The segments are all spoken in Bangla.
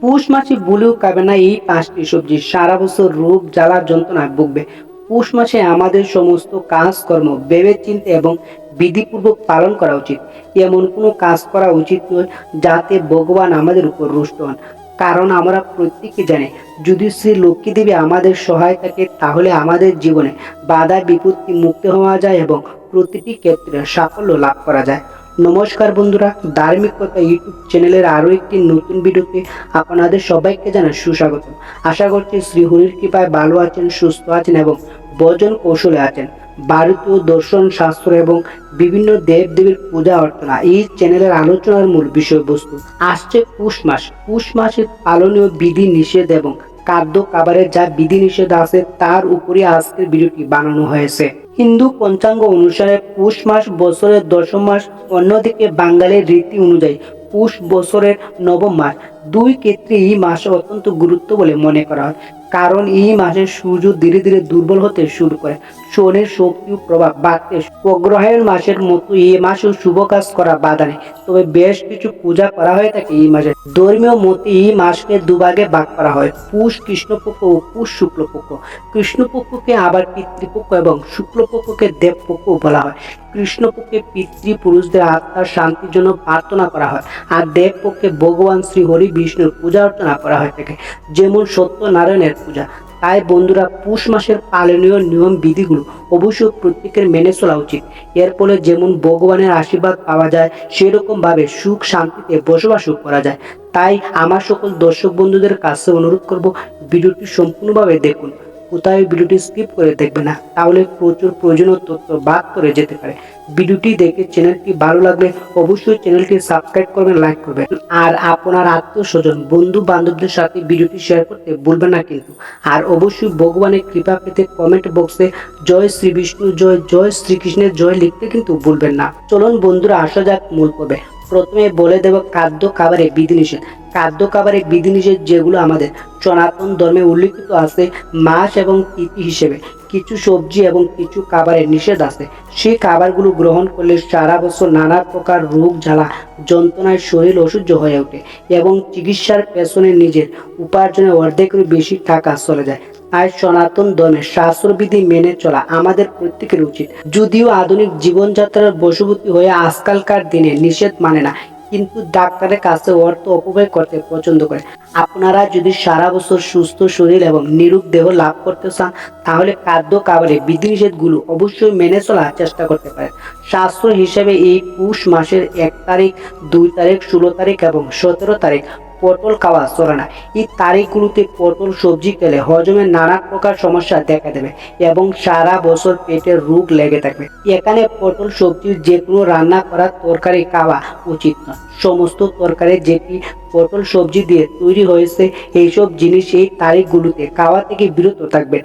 পুষ মাসে বলেও কাবে না এই পাঁচটি সবজি। সারা বছর রোগ, জ্বালা যন্ত্রণায় ভুগবে। পুষ মাসে আমাদের সমস্ত কাজকর্ম ভেবে চিন্তে এবং বিধিপূর্বক পালন করা উচিত। এমন কোনো কাজ করা উচিত নয় যাতে ভগবান আমাদের উপর রুষ্ট হন। কারণ আমরা প্রত্যেকে জানি, যদি শ্রী লক্ষ্মী দেবী আমাদের সহায় থাকে, তাহলে আমাদের জীবনে বাধা বিপত্তি মুক্ত হওয়া যায় এবং প্রতিটি ক্ষেত্রে সাফল্য লাভ করা যায়। নমস্কার বন্ধুরা, ধার্মিক কথা ইউটিউব চ্যানেলের আরও একটি নতুন ভিডিওতে আপনাদের সবাইকে জানাই সুস্বাগত আশা করছি শ্রী হরির কৃপায় ভালো আছেন, সুস্থ আছেন এবং ভজন কৌশলে আছেন। ভারতীয় দর্শন শাস্ত্র এবং বিভিন্ন দেব দেবীর পূজা অর্চনা এই চ্যানেলের আলোচনার মূল বিষয়বস্তু আসছে পুষ মাস। পুষ মাসের পালনীয় বিধি নিষেধ এবং খাদ্য খাবারের যা বিধিনিষেধ আছে, তার উপরে আজকের ভিডিওটি বানানো হয়েছে। হিন্দু পঞ্চাঙ্গ অনুসারে পুষ মাস বছরের দশম মাস, অন্যদিকে বাঙালির রীতি অনুযায়ী পুষ বছরের নবম মাস। দুই ক্ষেত্রে এই মাস অত্যন্ত গুরুত্ব বলে মনে করা হয়। কারণ এই মাসে সূর্য ধীরে ধীরে দুর্বল হতে শুরু করে। শনির শক্তি প্রভাব বাড়তে অগ্রহায়ণ মাসের মতো এই মাসেও শুভ কাজ করা বাধা নেই। তবে বেশ কিছু পূজা করা হয়ে থাকে এই মাসে। ধর্মীয় মতে এই মাসকে দুভাগে ভাগ করা হয়। পুষ কৃষ্ণপক্ষ ও পুষ শুক্লপক্ষ। কৃষ্ণপক্ষকে আবার পিতৃপক্ষ এবং শুক্লপক্ষকে দেবপক্ষ বলা হয়। কৃষ্ণপক্ষে পিতৃপুরুষদের আত্মার শান্তির জন্য প্রার্থনা করা হয়। আর দেবপক্ষে ভগবান শ্রী হরি বিষ্ণুর পূজা অর্চনা করা হয়ে থাকে। যেমন সত্যনারায়ণের পূজা, তাই বন্ধুরা পুষ মাসের পালনীয় নিয়ম বিধিগুলো অবশ্যই প্রত্যেকের মেনে চলা উচিত। এর ফলে যেমন ভগবানের আশীর্বাদ পাওয়া যায়, সেরকমভাবে সুখ শান্তিতে বসবাসও করা যায়। তাই আমার সকল দর্শক বন্ধুদের কাছে অনুরোধ করব, ভিডিওটি সম্পূর্ণভাবে দেখুন। কোথায় ভিডিওটি স্কিপ করে দেখবে না, তাহলে প্রচুর প্রয়োজনীয় তথ্য বাদ করে যেতে পারে। ভিডিওটি দেখে চ্যানেলটি ভালো লাগলে অবশ্যই চ্যানেলটি সাবস্ক্রাইব করবেন লাইক করবেন। আর আপনার আত্মীয় স্বজন বন্ধু বান্ধবদের সাথে ভিডিওটি শেয়ার করতে ভুলবেন না কিন্তু। আর অবশ্যই ভগবানের কৃপা পেতে কমেন্ট বক্সে জয় শ্রী বিষ্ণু, জয় জয় শ্রীকৃষ্ণের জয় লিখতে কিন্তু ভুলবেন না। চলুন বন্ধুরা, আসা যাক মূল পর্বে। প্রথমে বলে দেব খাদ্য খাবারের বিধিনিষেধ। খাদ্য খাবারের বিধিনিষেধ যেগুলো আমাদের সনাতন ধর্মে উল্লিখিত আছে মাস এবং তিথি হিসেবে। কিছু সবজি এবং কিছু খাবারের নিষেধ আছে। সেই খাবারগুলো গ্রহণ করলে সারা বছর নানা প্রকার রোগ, জ্বালা, যন্ত্রণায় শরীর অসহ্য হয়ে ওঠে এবং চিকিৎসার পেছনে নিজের উপার্জনে অর্ধেকের বেশি টাকা চলে যায়। তাই সনাতন ধর্মের শাস্ত্রবিধি মেনে চলা আমাদের প্রত্যেকের উচিত। যদিও আধুনিক জীবনযাত্রার বশবর্তী হয়ে আজকালকার দিনে নিষেধ মানে না, কিন্তু ডাক্তারের কাছে অর্থ অপব্যয় করতে পছন্দ করে আপনারা যদি সারা বছর সুস্থ শরীর এবং নিরূপ দেহ লাভ করতে চান, তাহলে খাদ্য খাবারে বিধিনিষেধগুলো অবশ্যই মেনে চলার চেষ্টা করতে পারেন। শাস্ত্র হিসেবে এই পুষ মাসের এক তারিখ, দুই তারিখ, ষোলো তারিখ এবং সতেরো তারিখ পটল খাওয়া চলে না। এই তারিখগুলোতে পটল, সবজি খেলে হজমের নানা প্রকার সমস্যা দেখা দেবে এবং সারা বছর পেটের রোগ লেগে থাকবে। এখানে পটল, সবজি যে কোনো রান্না করা তরকারি খাওয়া উচিত নয়। সমস্ত তরকারি যেটি পটল সবজি দিয়ে তৈরি হয়েছে, এইসব জিনিস এই তারিখগুলোতে খাওয়া থেকে বিরত থাকবেন।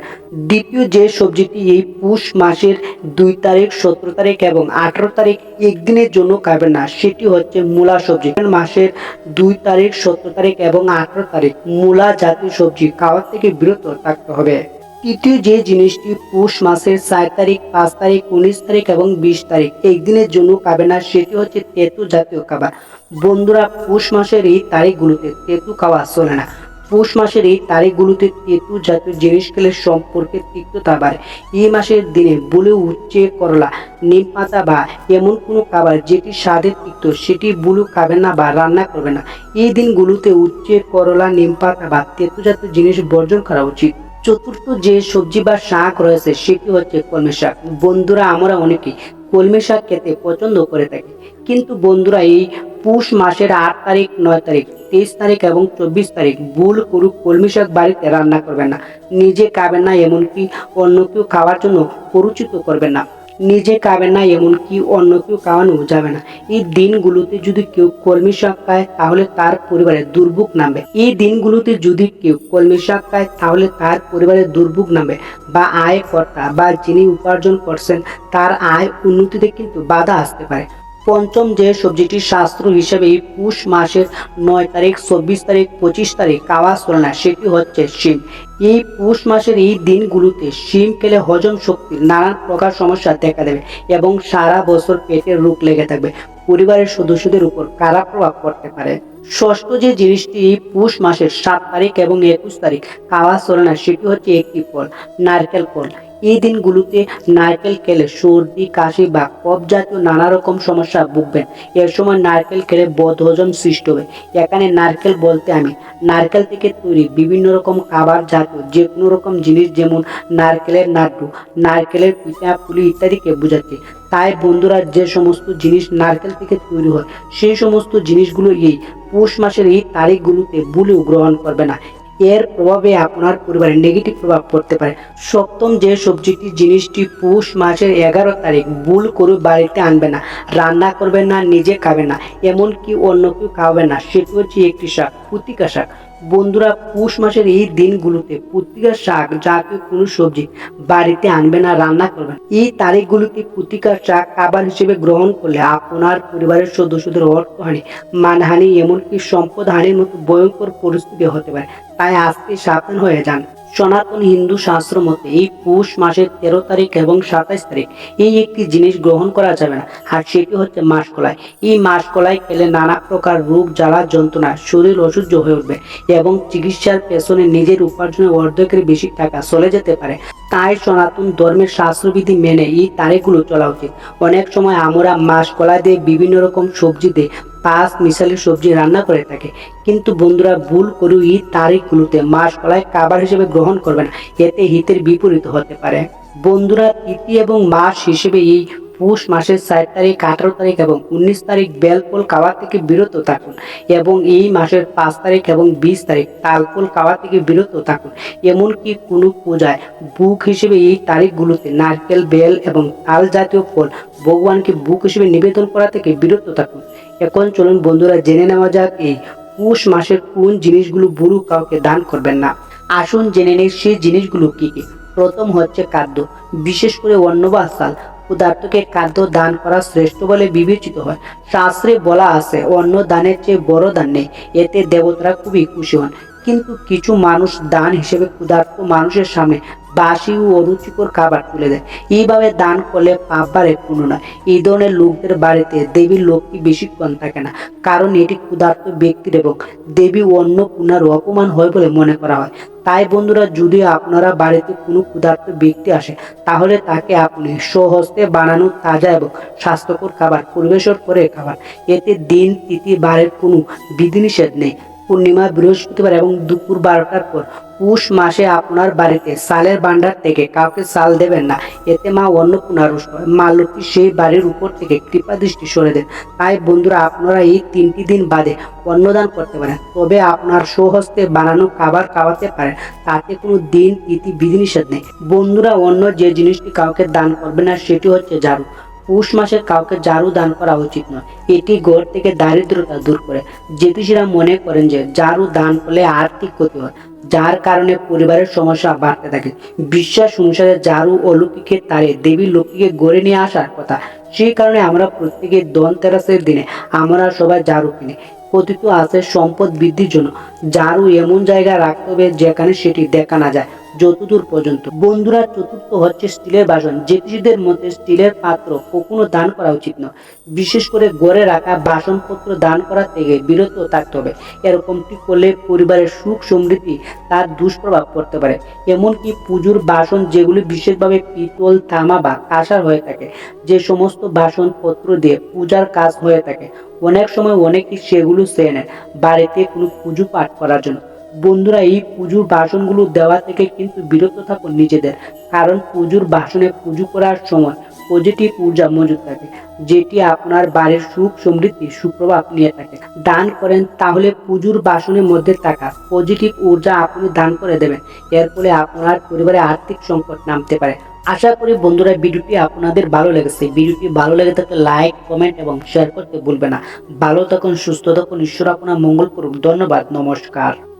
দ্বিতীয় যে সবজিটি এই পুষ মাসের দুই তারিখ, সতেরো তারিখ এবং আঠারো তারিখ একদিনের জন্য খাবেন না, সেটি হচ্ছে মূলা সবজি। মাসের দুই তারিখ, সতেরো তারিখ এবং আঠারো তারিখ মূলা জাতীয় সবজি খাওয়া থেকে বিরত থাকতে হবে। তৃতীয় যে জিনিসটি পৌষ মাসের চার তারিখ, পাঁচ তারিখ, উনিশ তারিখ এবং বিশ তারিখ, এই দিনের জন্য খাবে না, সেটি হচ্ছে তেঁতু জাতীয় খাবার। বন্ধুরা, পৌষ মাসের এই তারিখগুলোতে তেঁতু খাওয়া চলে না। পৌষ মাসের এই তারিখগুলোতে তেঁতু জাতীয় জিনিস খেলে সম্পর্কে তিক্ততা বাড়ে। এই মাসের দিনে বলে উচ্চে করলা, নিম পাতা বা এমন কোনো খাবার যেটি স্বাদে তিক্ত, সেটি বুলু খাবেন না বা রান্না করবে না। এই দিনগুলোতে উচ্চে করলা, নিম পাতা বা তেঁতু জাতীয় জিনিস বর্জন করা উচিত। চতুর্থ যে সবজি বা শাক রয়েছে সেটি হচ্ছে কলমে শাক? বন্ধুরা, আমরা অনেকে কলমে শাক খেতে পছন্দ করে থাকি। কিন্তু বন্ধুরা, এই পুষ মাসের আট তারিখ, নয় তারিখ, তেইশ তারিখ এবং চব্বিশ তারিখ, ভুল করু কলমি শাক বাড়িতে রান্না করবেন না। নিজে খাবেন না, এমনকি অন্য কেউ খাওয়ার জন্য পরিচিত করবেন না। নিজে খাবে না, এমনকি অন্য কেউ খাওয়ানো যাবে না। এই দিনগুলোতে যদি কেউ কলমি শাক খায়, তাহলে তার পরিবারে দুর্ভোগ নামবে। এই দিনগুলোতে যদি কেউ কলমি শাক খায়, তাহলে তার পরিবারে দুর্ভোগ নামবে। বা আয় কর্তা বা যিনি উপার্জন করছেন, তার আয় উন্নতিতে কিন্তু বাধা আসতে পারে। পঞ্চম যে সবজিটি শাস্ত্র হিসেবে পুষ মাসের নয় তারিখ, চব্বিশ তারিখ, পঁচিশ তারিখ খাওয়া চলে না, সেটি হচ্ছে শিম। এই পুষ মাসের এই দিনগুলোতে শিম খেলে হজম শক্তির নানান প্রকার সমস্যা দেখা দেবে এবং সারা বছর পেটের রোগ লেগে থাকবে। পরিবারের সদস্যদের উপর খারাপ প্রভাব পড়তে পারে। ষষ্ঠ যে জিনিসটি পুষ মাসের সাত তারিখ এবং একুশ তারিখ খাওয়া চলে না, সেটি হচ্ছে একটি ফল, নারকেল ফল। এই দিনগুলোতে নারকেল, খেলে সর্দি, কাশি বা কফ জাতীয় নানা রকম সমস্যা ভুগবেন। এর সময় নারকেল খেলে বদহজম সৃষ্টি হবে। এখানে নারকেল বলতে আমি, নারকেল থেকে তৈরি বিভিন্ন রকম খাবার জাতীয় যে কোনো রকম জিনিস যেমন নারকেলের নাড়ু নারকেলের পিঠা, পুলি ইত্যাদিকে বোঝাচ্ছে। তাই বন্ধুরা, যে সমস্ত জিনিস নারকেল থেকে তৈরি হয়, সেই সমস্ত জিনিসগুলো এই পৌষ মাসের এই তারিখগুলোতে ভুলেও গ্রহণ করবে না। এর প্রভাবে আপনার পরিবারে নেগেটিভ প্রভাব পড়তে পারে। সপ্তম যে সবজিটি, জিনিসটি পৌষ মাসের এগারো তারিখ, ভুল করে বাড়িতে আনবে না, রান্না করবে না, নিজে খাবে না, এমনকি অন্য কেউ খাবে না, সেটি হচ্ছে একটি শাক পুতিকা শাক। বন্ধুরা, পৌষ মাসের এই দিনগুলোতে পুতিকার শাক, জাতীয় কোনো সবজি বাড়িতে আনবে না, রান্না করবেন এই তারিখগুলোতে পুতিকার শাক খাবার হিসেবে গ্রহণ করলে আপনার পরিবারের সদস্যদের অর্থহানি মানহানি এমনকি সম্পদ হানির মতো ভয়ঙ্কর পরিস্থিতি হতে পারে। তাই আজকে সাবধান হয়ে যান। সনাতন হিন্দু শাস্ত্র মতে এই পৌষ মাসের তেরো তারিখ এবং সাতাইশ তারিখ এই একটি জিনিস গ্রহণ করা যাবে না, আর সেটি হচ্ছে মাস কলাই এই মাস কলাই খেলে নানা প্রকার রোগ, জ্বালা, যন্ত্রণা, শরীর অসহ্য হয়ে উঠবে এবং চিকিৎসার পেছনে নিজের উপার্জনের অর্ধেকের বেশি টাকা চলে যেতে পারে। তাই সনাতন ধর্মের শাস্ত্রবিধি মেনে এই তারিখগুলো চলা উচিত। অনেক সময় আমরা মাস কলা দিয়ে বিভিন্ন রকম সবজি দিয়ে পাঁচ মিশালি সবজি রান্না করে থাকে। কিন্তু বন্ধুরা, ভুল করেও এই তারিখগুলোতে মাস কলায় খাবার হিসেবে গ্রহণ করবে না। এতে হিতের বিপরীত হতে পারে। বন্ধুরা, তিথি এবং মাস হিসেবে এই পৌষ মাসের ষাট তারিখ, আঠারো তারিখ এবং উনিশ তারিখ বেলফল খাওয়া থেকে বিরত থাকুন এবং এই মাসের পাঁচ তারিখ এবং বিশ তারিখ তালফল খাওয়া থেকে বিরত থাকুন। এমনকি কোনো পূজায় বুক হিসেবে এই তারিখগুলোতে নারকেল, বেল এবং তাল জাতীয় ফল ভগবানকে বুক হিসেবে নিবেদন করা থেকে বিরত থাকুন। এখন চলুন বন্ধুরা জেনে নেওয়া যাক এই পৌষ মাসের কোন জিনিসগুলো বুড়ো কাউকে দান করবেন না। আসুন জেনে নেই সেই জিনিসগুলো কি কি। প্রথম হচ্ছে খাদ্য, বিশেষ করে অন্ন বা চাল পদার্থকে খাদ্য দান করা শ্রেষ্ঠ বলে বিবেচিত হয়। শাস্ত্রে বলা আছে, অন্য দানের চেয়ে বড় দান নেই, এতে দেবতারা খুবই খুশি হন। কিন্তু কিছু মানুষ দান হিসেবে ক্ষুধার্ত মানুষের সামনে বাসি ও অরুচিকর খাবার তুলে দেয়। এইভাবে দান করলে পাপ বাড়ে পূর্ণ নয়। এই ধরনের লোকদের বাড়িতে দেবীর লক্ষ্মী বেশিক্ষণ থাকে না, কারণ এটি ক্ষুধার্ত ব্যক্তির এবং দেবী অন্য পুনার অপমান হয় বলে মনে করা হয়। তাই বন্ধুরা, যদি আপনারা বাড়িতে কোনো ক্ষুধার্ত ব্যক্তি আসে, তাহলে তাকে আপনি স্বহস্তে বানানো তাজা এবং স্বাস্থ্যকর খাবার, পরিবেশন করে খাবার। এতে দিন, তিথি, বারের কোনো বিধিনিষেধ নেই। পূর্ণিমা, বৃহস্পতিবার এবং দুপুর বারোটার পর পুষ মাসে আপনার বাড়িতে সালের ভান্ডার থেকে কাউকে সাল দেবেন না। এতে মা অন্নপূর্ণা মা লক্ষ্মী সেই বাড়ির উপর থেকে কৃপা দৃষ্টি সরে দেন। তাই বন্ধুরা, আপনারা এই তিনটি দিন বাদে অন্নদান করতে পারেন। তবে আপনার স্বহস্তে বানানো খাবার খাওয়াতে পারেন। তাতে কোনো দিন, তিথি, বিধিনিষেধ নেই। বন্ধুরা অন্য যে জিনিসটি কাউকে দান করবে না, সেটি হচ্ছে ঝাড়ু। পৌষ মাসে কাউকে ঝাড়ু দান করা উচিত নয়। এটি ঘর থেকে দারিদ্রতা দূর করে। জ্যোতিষীরা মনে করেন যে ঝাড়ু দান করলে আর্থিক ক্ষতি হয়, যার কারণে পরিবারের সমস্যা বাড়তে থাকে। বিশ্বাস অনুসারে ঝাড়ু অলৌকিকের তারে দেবী লক্ষ্মীকে গড়ে নিয়ে আসার কথা। সেই কারণে আমরা প্রত্যেকে ধনতেরাসের দিনে আমরা সবাই ঝাড়ু কিনি। কথিত আছে, সম্পদ বৃদ্ধির জন্য ঝাড়ু এমন জায়গায় রাখতে হবে যেখানে সেটি দেখা না যায়। যতদূর পর্যন্ত। বন্ধুরা চতুর্থ হচ্ছে স্টিলের বাসন। জ্যোতিষীদের মধ্যে স্টিলের পাত্র কখনো দান করা উচিত নয় বিশেষ করে গড়ে রাখা বাসনপত্র দান করা থেকে বিরত থাকতে হবে। এরকমটি করলে পরিবারের সুখ সমৃদ্ধি তার দুষ্প্রভাব পড়তে পারে। এমনকি পুজোর বাসন যেগুলি বিশেষভাবে পিতল থামা বা কাঁসার হয়ে থাকে, যে সমস্ত বাসনপত্র দিয়ে পূজার কাজ হয়ে থাকে, অনেক সময় অনেকেই সেগুলো সে নেয়। বাড়িতে কোনো পুজো পাঠ করার জন্য। বন্ধুরা, এই পুজোর বাসনগুলো দেওয়া থেকে কিন্তু বিরত থাকুন নিজেদের। কারণ পুজোর বাসনে পুজো করার সময় পজিটিভ ঊর্জা মজুদ থাকে, যেটি আপনার বাড়ির সুখ সমৃদ্ধি, সুপ্রভাব নিয়ে থাকে। দান করেন তাহলে পুজোর বাসনের মধ্যে থাকা পজিটিভ ঊর্জা আপনি দান করে দেবেন। এর ফলে আপনার পরিবারে আর্থিক সংকট নামতে পারে। আশা করি বন্ধুরা, ভিডিওটি আপনাদের ভালো লেগেছে। ভিডিওটি ভালো লেগে থাকলে লাইক কমেন্ট এবং শেয়ার করতে ভুলবে না। ভালো থাকুন, সুস্থ থাকুন। ঈশ্বর আপনার মঙ্গল করুন ধন্যবাদ, নমস্কার।